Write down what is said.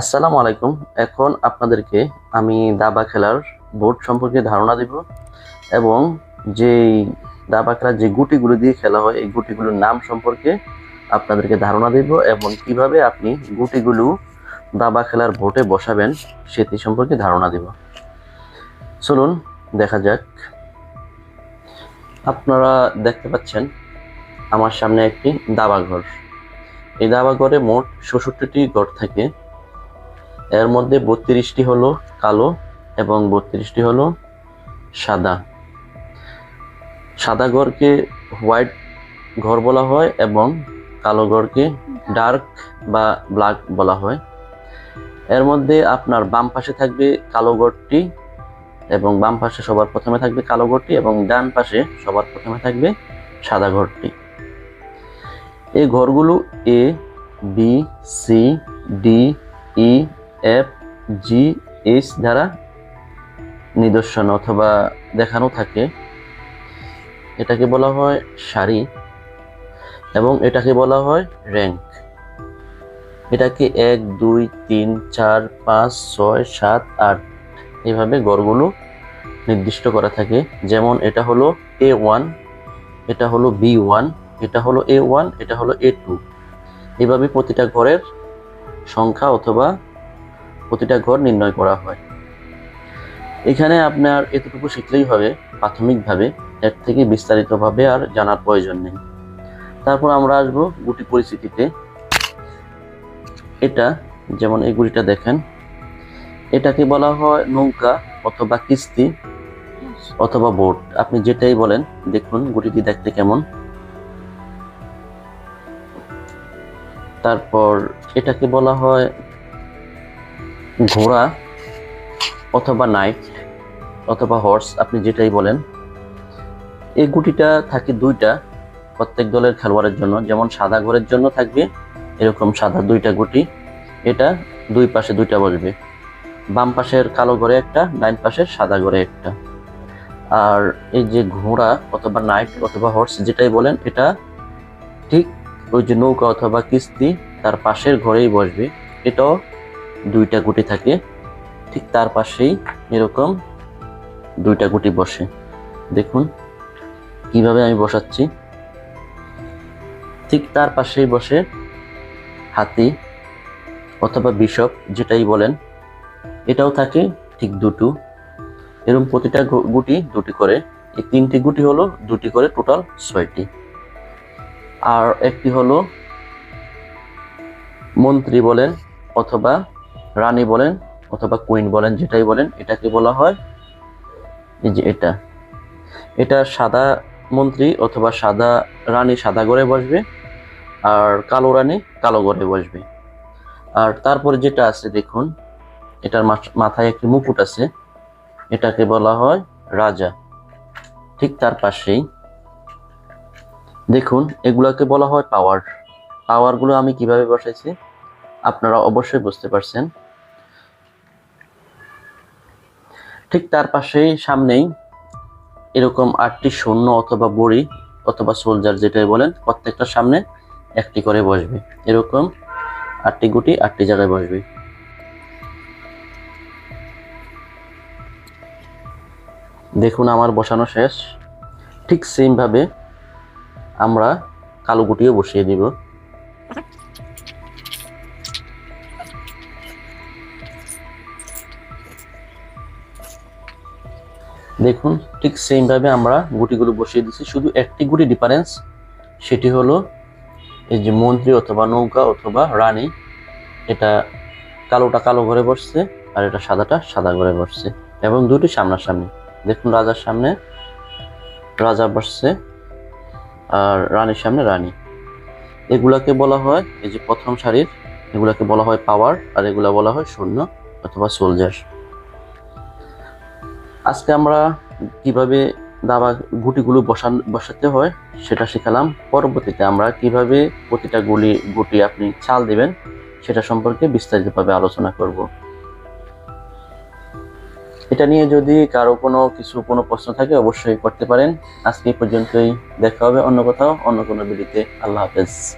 আসসালামু আলাইকুম। এখন আপনাদেরকে আমি দাবা খেলার বোর্ড সম্পর্কে ধারণা দেব এবং যেই দাবা খেলার যে গুটিগুলো দিয়ে খেলা হয়, এই গুটিগুলোর নাম সম্পর্কে আপনাদেরকে ধারণা দেব এবং কীভাবে আপনি গুটিগুলো দাবা খেলার বোর্ডে বসাবেন সেটি সম্পর্কে ধারণা দেব। চলুন, দেখা যাক। আপনারা দেখতে পাচ্ছেন, আমার সামনে একটি দাবা ঘর। এই দাবা ঘরে মোট ষষট্টিটি ঘর থাকে। এর মধ্যে বত্রিশটি হলো কালো এবং বত্রিশটি হলো সাদা। সাদা ঘরকে হোয়াইট ঘর বলা হয় এবং কালো ঘরকে ডার্ক বা ব্ল্যাক বলা হয়। এর মধ্যে আপনার বাম পাশে থাকবে কালো ঘরটি এবং বাম পাশে সবার প্রথমে থাকবে কালো ঘরটি এবং ডান পাশে সবার প্রথমে থাকবে সাদা ঘরটি এই ঘরগুলো A B C D E F G H দ্বারা নিদর্শন অথবা দেখানো থাকে। এটাকে বলা হয় সারি এবং এটাকে বলা হয় র্যাঙ্ক এটাকে এক, দুই, তিন, চার, পাঁচ, ছয়, সাত, আট এইভাবে গড়গুলো নির্দিষ্ট করা থাকে। যেমন এটা হলো এ ওয়ান এটা হলো বি ওয়ান এটা হলো এ ওয়ান এটা হলো এ টু এভাবে প্রতিটা ঘরের সংখ্যা অথবা প্রতিটা ঘর নির্ণয় করা হয়। এখানে আপনার এতটুকু শিখলেই হবে, প্রাথমিকভাবে এর থেকে বিস্তারিতভাবে আর জানার প্রয়োজন নেই। তারপর আমরা আসব গুটি পরিস্থিতিতে। এটা, যেমন এই গুটিটা দেখেন, এটাকে বলা হয় নৌকা অথবা কিস্তি অথবা বোট। আপনি যেটাই বলেন, দেখুন গুটিটি দেখতে কেমন। তারপর এটাকে বলা হয় ঘোড়া অথবা নাইট অথবা হর্স, আপনি যেটাই বলেন, এই গুটিটা থাকে দুইটা প্রত্যেক দলের খেলোয়াড়ের জন্য। যেমন সাদা ঘরের জন্য থাকবে, এরকম সাদা দুইটা গুটি। এটা দুই পাশে দুইটা বসবে। বাম পাশের কালো ঘরে একটা ডাইন পাশের সাদা ঘরে একটা। আর এই যে ঘোড়া অথবা নাইট অথবা হর্স, যেটাই বলেন, এটা ঠিক ওই যে নৌকা অথবা কিস্তি তার পাশের ঘরেই বসবে। এটাও দুইটা গুটি থাকে, ঠিক তার পাশেই এরকম দুইটা গুটি বসে। দেখুন কীভাবে আমি বসাচ্ছি। ঠিক তার পাশেই বসে হাতি অথবা বিশপ, যেটাই বলেন, এটাও থাকে ঠিক দুটো। এরকম প্রতিটা গুটি দুটি করে, এই তিনটি গুটি হলো দুটি করে টোটাল ছয়টি। আর একটি হলো মন্ত্রী বলেন অথবা রানী বলেন অথবা কুইন বলেন, যেটাই বলেন, এটাকে বলা হয় এই যে এটা। এটা সাদা মন্ত্রী অথবা সাদা রানী সাদা ঘরে বসবে আর কালো রানী কালো ঘরে বসবে। আর তারপরে যেটা আছে দেখুন, এটার মাথ- মাথায় একটি মুকুট আছে, এটাকে বলা হয় রাজা। ঠিক তার পাশেই দেখুন, এগুলাকে বলা হয় পাওয়ার। পাওয়ারগুলো আমি কীভাবে বসাইছি, আপনারা অবশ্যই বুঝতে পারছেন। ঠিক তার পাশেই সামনেই এরকম আটটি সৈন্য অথবা বড়ি অথবা সোলজার যেটাই বলেন প্রত্যেকটার সামনে একটি করে বসবে। এরকম আটটি গুটি আটটি জায়গায় বসবে। দেখুন আমার বসানো শেষ। ঠিক সেমভাবে আমরা কালো গুটিও বসিয়ে দিব। দেখুন, ঠিক সেমভাবে আমরা গুটিগুলো বসিয়ে দিচ্ছি শুধু একটি গুটি ডিফারেন্স সেটি হলো এই যে মন্ত্রী অথবা নৌকা অথবা রানী, এটা কালোটা কালো ঘরে বসছে আর এটা সাদাটা সাদা ঘরে বসছে এবং দুটি সামনাসামনি। দেখুন, রাজার সামনে রাজা বসছে আর রানীর সামনে রানী। এগুলাকে বলা হয়, এই যে প্রথম সারির, এগুলাকে বলা হয় পাওয়ার আর এগুলা বলা হয় সৈন্য অথবা সোলজার আজকে আমরা কীভাবে দাবা গুটিগুলো বসান, বসাতে হয় সেটা শেখালাম। পরবর্তীতে আমরা কীভাবে প্রতিটা গুলি, গুটি আপনি চাল দিবেন সেটা সম্পর্কে বিস্তারিতভাবে আলোচনা করব। এটা নিয়ে যদি কারও কোনো কিছু, কোনো প্রশ্ন থাকে অবশ্যই করতে পারেন। আজকে এই পর্যন্তই। দেখা হবে অন্য কোথাও, অন্য কোনো ভিডিওতে। আল্লাহ হাফেজ।